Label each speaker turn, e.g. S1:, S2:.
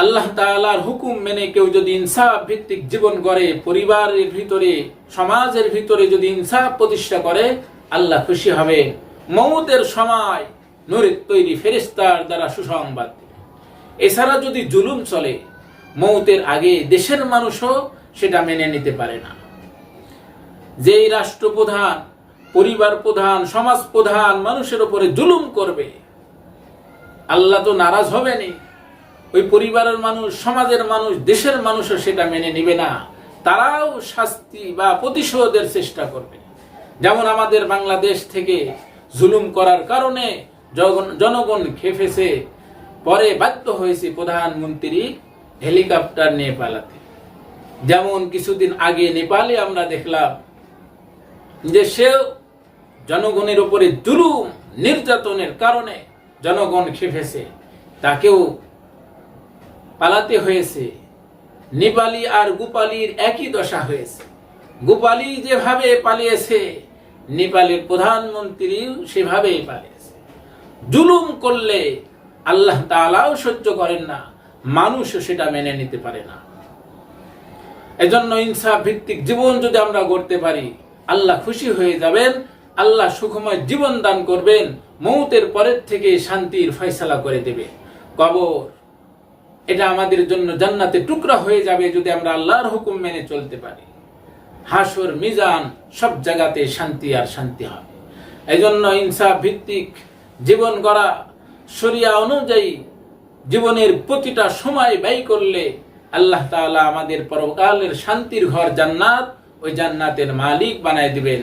S1: আল্লাহ তালার হুকুম মেনে কেউ যদি ইনসাফ ভিত্তিক জীবন করে পরিবারের ভিতরে, সমাজের ভিতরে যদি ইনসাফ প্রতিষ্ঠা করে, আল্লাহ খুশি হবে। মৌতের সময় নূরের তৈরি ফেরিস্তার দ্বারা সুসংবাদ এছাড়া যদি জুলুম চলে, মৌতের আগে দেশের মানুষও সেটা মেনে নিতে পারে না। যেই রাষ্ট্রপ্রধান, পরিবার প্রধান, সমাজ প্রধান মানুষের উপরে জুলুম করবে, আল্লাহ তো নারাজ হবেনি ওই পরিবারের মানুষ, সমাজের মানুষ, দেশের মানুষও সেটা মেনে নিবে না। তারাও শাস্তি বা প্রতিশোধের চেষ্টা করবে। যেমন আমাদের বাংলাদেশ থেকে জুলুম করার কারণে জনগণ খেপেছে, পরে বাধ্য হয়েছে প্রধানমন্ত্রী হেলিকপ্টার নিয়ে পালাতে। যেমন কিছুদিন আগে নেপালে আমরা দেখলাম যে সেও জনগণের উপরে জুলুম, নির্যাতনের কারণে জনগণ খেপেছে। তাকেও পালাতে হয়েছে। নেপালি আর গোপালির একই দশা হয়েছে। গোপালি যেভাবে পালিয়েছে, নেপালের প্রধানমন্ত্রীও সেভাবেই পালিয়েছে। জুলুম করলে আল্লাহ তাআলাও সহ্য করেন না, মানুষও সেটা মেনে নিতে পারে না। এজন্য ইনসাফ ভিত্তিক জীবন যদি আমরা গড়তে পারি, আল্লাহ খুশি হয়ে যাবেন, আল্লাহ সুখময় জীবন দান করবেন, মৌতের পরের থেকে শান্তির ফয়সালা করে দেবে। কবর এটা আমাদের জন্য জান্নাতে টুকরা হয়ে যাবে যদি আমরা আল্লাহর হুকুম মেনে চলতে পারি। হাসর, মিজান, সব জায়গাতে শান্তি আর শান্তি হবে। এই জন্য ইনসাফ ভিত্তিক জীবন গড়া শরিয়া অনুযায়ী জীবনের প্রতিটা সময় ব্যয় করলে আল্লাহ তাআলা আমাদের পরকালের শান্তির ঘর জান্নাত, ওই জান্নাতের মালিক বানায় দিবেন।